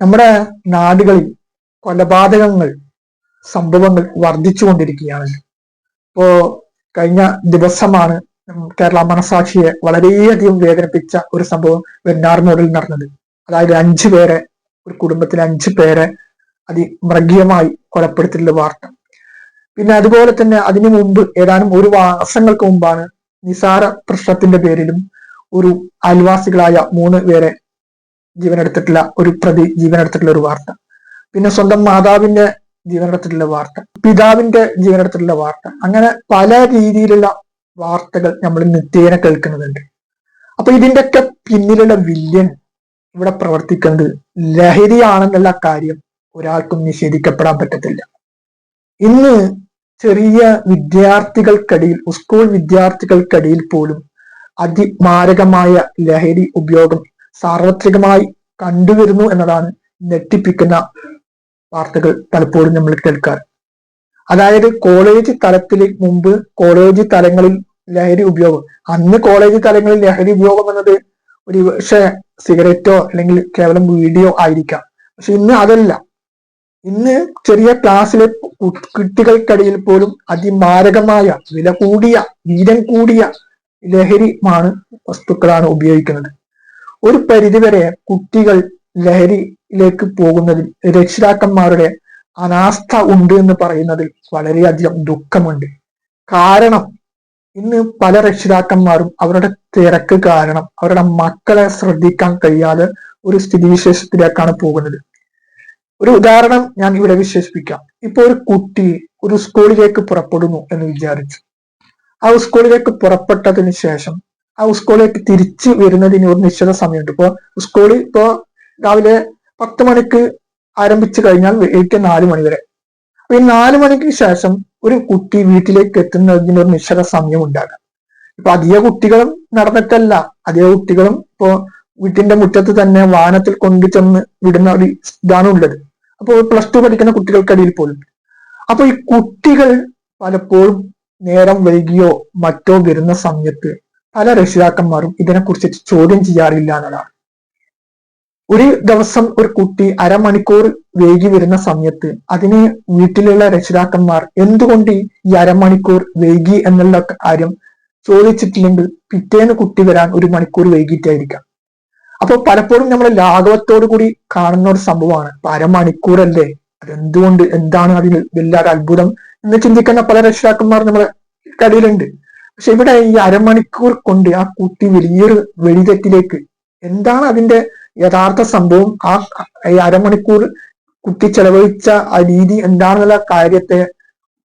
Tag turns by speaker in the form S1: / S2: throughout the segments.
S1: നമ്മുടെ നാടുകളിൽ കൊലപാതകങ്ങൾ സംഭവങ്ങൾ വർദ്ധിച്ചുകൊണ്ടിരിക്കുകയാണ് ഇപ്പോ കഴിഞ്ഞ ദിവസമാണ് കേരള മനസാക്ഷിയെ വളരെയധികം വേദനിപ്പിച്ച ഒരു സംഭവം വെണ്ണാർമൂടിൽ നടന്നത്. അതായത് അഞ്ചു പേരെ ഒരു കുടുംബത്തിലെ അഞ്ചു പേരെ അതിമൃഗീയമായി കൊലപ്പെടുത്തിയിട്ടുള്ള വാർത്ത. പിന്നെ അതുപോലെ തന്നെ അതിനു മുമ്പ് ഏതാനും ഒരു മാസങ്ങൾക്ക് മുമ്പാണ് നിസാര പ്രശ്നത്തിന്റെ പേരിലും ഒരു അയൽവാസികളായ മൂന്ന് പേരെ ജീവനെടുത്തിട്ടുള്ള ഒരു പ്രതി ജീവനെടുത്തിട്ടുള്ള ഒരു വാർത്ത. പിന്നെ സ്വന്തം മാതാവിന്റെ ജീവനെടുത്തിട്ടുള്ള വാർത്ത പിതാവിന്റെ ജീവനെടുത്തിട്ടുള്ള വാർത്ത. അങ്ങനെ പല രീതിയിലുള്ള വാർത്തകൾ നമ്മൾ നിത്യേന കേൾക്കുന്നുണ്ട്. അപ്പൊ ഇതിന്റെയൊക്കെ പിന്നിലുള്ള വില്യൻ ഇവിടെ പ്രവർത്തിക്കുന്നത് ലഹരിയാണെന്നുള്ള കാര്യം ഒരാൾക്കും നിഷേധിക്കപ്പെടാൻ പറ്റത്തില്ല. ഇന്ന് ചെറിയ വിദ്യാർത്ഥികൾക്കിടയിൽ സ്കൂൾ വിദ്യാർത്ഥികൾക്കിടയിൽ പോലും അതിമാരകമായ ലഹരി ഉപയോഗം സാർവത്രികമായി കണ്ടുവരുന്നു എന്നതാണ് ഞെട്ടിപ്പിക്കുന്ന വാർത്തകൾ പലപ്പോഴും നമ്മൾ കേൾക്കാറ്. അതായത് കോളേജ് തലത്തിൽ മുമ്പ് കോളേജ് തലങ്ങളിൽ ലഹരി ഉപയോഗം അന്ന് കോളേജ് തലങ്ങളിൽ ലഹരി ഉപയോഗം എന്നത് ഒരു പക്ഷേ സിഗരറ്റോ അല്ലെങ്കിൽ കേവലം വീഡിയോ ആയിരിക്കാം. പക്ഷെ ഇന്ന് അതല്ല. ഇന്ന് ചെറിയ ക്ലാസ്സിലെ കുട്ടികൾക്കിടയിൽ പോലും അതിമാരകമായ വില കൂടിയ വീരം കൂടിയ ലഹരിമാണ് വസ്തുക്കളാണ് ഉപയോഗിക്കുന്നത്. ഒരു പരിധിവരെ കുട്ടികൾ ലഹരിയിലേക്ക് പോകുന്നതിൽ രക്ഷിതാക്കന്മാരുടെ അനാസ്ഥ ഉണ്ട് എന്ന് പറയുന്നതിൽ വളരെയധികം ദുഃഖമുണ്ട്. കാരണം ഇന്ന് പല രക്ഷിതാക്കന്മാരും അവരുടെ തിരക്ക് കാരണം അവരുടെ മക്കളെ ശ്രദ്ധിക്കാൻ കഴിയാതെ ഒരു സ്ഥിതിവിശേഷത്തിലേക്കാണ് പോകുന്നത്. ഒരു ഉദാഹരണം ഞാൻ ഇവിടെ വിശേഷിപ്പിക്കാം. ഇപ്പൊ ഒരു കുട്ടി ഒരു സ്കൂളിലേക്ക് പുറപ്പെടുന്നു എന്ന് വിചാരിച്ചു. ആ സ്കൂളിലേക്ക് പുറപ്പെട്ടതിന് ശേഷം ആ സ്കൂളിലേക്ക് തിരിച്ച് വരുന്നതിന് ഒരു നിശ്ചിത സമയമുണ്ട്. ഇപ്പൊ സ്കൂൾ ഇപ്പോ രാവിലെ പത്ത് മണിക്ക് ആരംഭിച്ചു കഴിഞ്ഞാൽ വൈകിട്ട് നാല് മണി വരെ. അപ്പൊ ഈ നാല് മണിക്ക് ശേഷം ഒരു കുട്ടി വീട്ടിലേക്ക് എത്തുന്നതിന് ഒരു നിശ്ചിത സമയം ഉണ്ടാകാം. ഇപ്പൊ അധിക കുട്ടികളും നടന്നിട്ടല്ല. അധിക കുട്ടികളും ഇപ്പോ വീട്ടിന്റെ മുറ്റത്ത് തന്നെ വാഹനത്തിൽ കൊണ്ടുചെന്ന് വിടുന്ന ഒരു ഇതാണ് ഉള്ളത്. അപ്പോൾ പ്ലസ് ടു പഠിക്കുന്ന കുട്ടികൾക്കിടയിൽ പോലും. അപ്പൊ ഈ കുട്ടികൾ പലപ്പോഴും നേരം വൈകിയോ മറ്റോ വരുന്ന സമയത്ത് പല രക്ഷിതാക്കന്മാരും ഇതിനെക്കുറിച്ച് ചോദ്യം ചെയ്യാറില്ല എന്നതാണ്. ഒരു ദിവസം ഒരു കുട്ടി അരമണിക്കൂർ വൈകി വരുന്ന സമയത്ത് അതിന് വീട്ടിലുള്ള രക്ഷിതാക്കന്മാർ എന്തുകൊണ്ട് ഈ അരമണിക്കൂർ വൈകി എന്നുള്ള കാര്യം ചോദിച്ചിട്ടില്ലെങ്കിൽ പിറ്റേന്ന് കുട്ടി വരാൻ ഒരു മണിക്കൂർ വൈകിട്ടായിരിക്കാം. അപ്പൊ പലപ്പോഴും നമ്മൾ ലാഘവത്തോടു കൂടി കാണുന്ന ഒരു സംഭവമാണ്. അരമണിക്കൂറല്ലേ? അതെന്തുകൊണ്ട്? എന്താണ് അതിൽ വല്ലാതെ അത്ഭുതം എന്ന് ചിന്തിക്കുന്ന പല രക്ഷിതാക്കന്മാർ നമ്മളെ കടയിലുണ്ട് പക്ഷെ ഇവിടെ ഈ അരമണിക്കൂർ കൊണ്ട് ആ കുട്ടി വലിയൊരു വെടിതെറ്റിലേക്ക് എന്താണ് അതിന്റെ യഥാർത്ഥ സംഭവം? ആ ഈ അരമണിക്കൂർ കുട്ടി ചെലവഴിച്ച ആ രീതി എന്താണെന്നുള്ള കാര്യത്തെ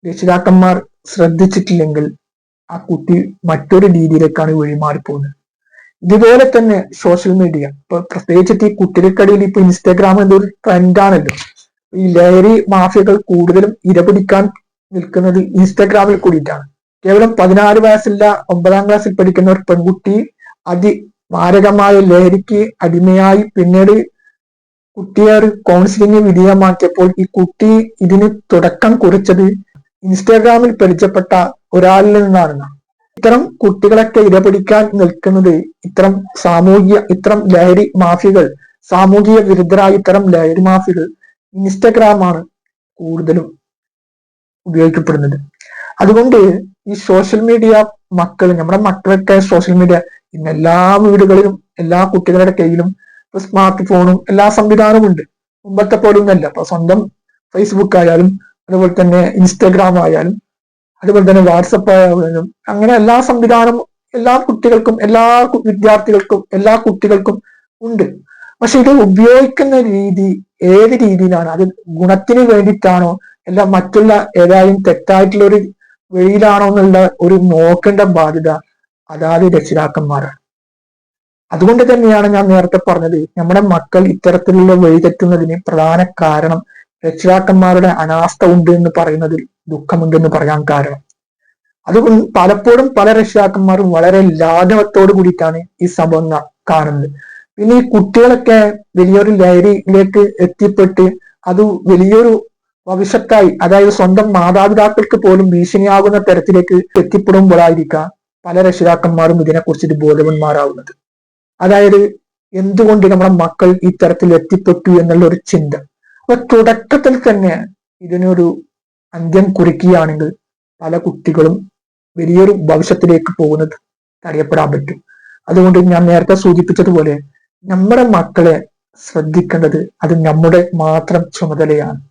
S1: രക്ഷിതാക്കന്മാർ ശ്രദ്ധിച്ചിട്ടില്ലെങ്കിൽ ആ കുട്ടി മറ്റൊരു രീതിയിലേക്കാണ് വഴിമാറിപ്പോകുന്നത്. ഇതുപോലെ തന്നെ സോഷ്യൽ മീഡിയ ഇപ്പൊ പ്രത്യേകിച്ചിട്ട് ഈ കുട്ടികൾക്കിടയിൽ ഇപ്പൊ ഇൻസ്റ്റാഗ്രാം എന്തൊരു ട്രെൻഡാണല്ലോ ഈ ലഹരി മാഫിയകൾ കൂടുതലും ഇരപിടിക്കാൻ നിൽക്കുന്നത് ഇൻസ്റ്റാഗ്രാമിൽ കൂടിയിട്ടാണ്. കേവലം പതിനാറ് വയസ്സില്ല ഒമ്പതാം ക്ലാസ്സിൽ പഠിക്കുന്ന ഒരു പെൺകുട്ടി അതി മാരകമായ ലഹരിക്ക് അടിമയായി പിന്നീട് കുട്ടിയെ ഒരു കൗൺസിലിംഗ് വിധേയമാക്കിയപ്പോൾ ഈ കുട്ടി ഇതിന് തുടക്കം കുറിച്ചത് ഇൻസ്റ്റാഗ്രാമിൽ പരിചയപ്പെട്ട ഒരാളിൽ നിന്നാണ്. ഇത്തരം കുട്ടികളൊക്കെ ഇടപെടിക്കാൻ നിൽക്കുന്നത് ഇത്തരം സാമൂഹിക ഇത്തരം ലഹരി മാഫികൾ സാമൂഹിക വിരുദ്ധരായ ഇത്തരം ലഹരി മാഫികൾ ഇൻസ്റ്റഗ്രാമാണ് കൂടുതലും ഉപയോഗിക്കപ്പെടുന്നത്. അതുകൊണ്ട് ഈ സോഷ്യൽ മീഡിയ മക്കൾ നമ്മുടെ മക്കളൊക്കെ സോഷ്യൽ മീഡിയ ഇന്ന് എല്ലാ വീടുകളിലും എല്ലാ കുട്ടികളുടെ കയ്യിലും ഇപ്പൊ സ്മാർട്ട് ഫോണും എല്ലാ സംവിധാനവും ഉണ്ട്. മുമ്പത്തെ പോലെ ഒന്നല്ല അപ്പൊ സ്വന്തം ഫേസ്ബുക്ക് ആയാലും അതുപോലെ തന്നെ ഇൻസ്റ്റാഗ്രാം ആയാലും അതുപോലെ തന്നെ വാട്സപ്പ് ആയാലും അങ്ങനെ എല്ലാ സംവിധാനവും എല്ലാ കുട്ടികൾക്കും എല്ലാ വിദ്യാർത്ഥികൾക്കും എല്ലാ കുട്ടികൾക്കും ഉണ്ട്. പക്ഷെ ഇത് ഉപയോഗിക്കുന്ന രീതി ഏത് രീതിയിലാണ്? അത് ഗുണത്തിന് വേണ്ടിയിട്ടാണോ? അല്ല മറ്റുള്ള ഏതായാലും തെറ്റായിട്ടുള്ള ഒരു വഴിയിലാണോ എന്നുള്ള ഒരു നോക്കേണ്ട ബാധ്യത അതാത് രക്ഷിതാക്കന്മാരാണ്. അതുകൊണ്ട് തന്നെയാണ് ഞാൻ നേരത്തെ പറഞ്ഞത് നമ്മുടെ മക്കൾ ഇത്തരത്തിലുള്ള വഴി തെറ്റുന്നതിന് പ്രധാന കാരണം രക്ഷിതാക്കന്മാരുടെ അനാസ്ഥ ഉണ്ട് എന്ന് പറയുന്നതിൽ ദുഃഖമുണ്ടെന്ന് പറയാൻ കാരണം. അതുകൊണ്ട് പലപ്പോഴും പല രക്ഷിതാക്കന്മാരും വളരെ ലാഘവത്തോട് കൂടിയിട്ടാണ് ഈ സംഭവം കാണുന്നത്. പിന്നെ ഈ കുട്ടികളൊക്കെ വലിയൊരു ലഹരിയിലേക്ക് എത്തിപ്പെട്ട് അത് വലിയൊരു ഭവിഷ്യത്തായി അതായത് സ്വന്തം മാതാപിതാക്കൾക്ക് പോലും ഭീഷണിയാകുന്ന തരത്തിലേക്ക് എത്തിപ്പെടുമ്പോഴായിരിക്കാം പല രക്ഷിതാക്കന്മാരും ഇതിനെക്കുറിച്ച് ബോധവന്മാരാവുന്നത്. അതായത് എന്തുകൊണ്ട് നമ്മുടെ മക്കൾ ഈ തരത്തിൽ എത്തിപ്പെട്ടു എന്നുള്ള ഒരു ചിന്ത. അപ്പൊ തുടക്കത്തിൽ തന്നെ ഇതിനൊരു അന്ത്യം കുറിക്കുകയാണെങ്കിൽ പല കുട്ടികളും വലിയൊരു ഭവിഷ്യത്തിലേക്ക് പോകുന്നത് തടയപ്പെടാൻ പറ്റും. അതുകൊണ്ട് ഞാൻ നേരത്തെ സൂചിപ്പിച്ചതുപോലെ നമ്മുടെ മക്കളെ ശ്രദ്ധിക്കേണ്ടത് അത് നമ്മുടെ മാത്രം ചുമതലയാണ്.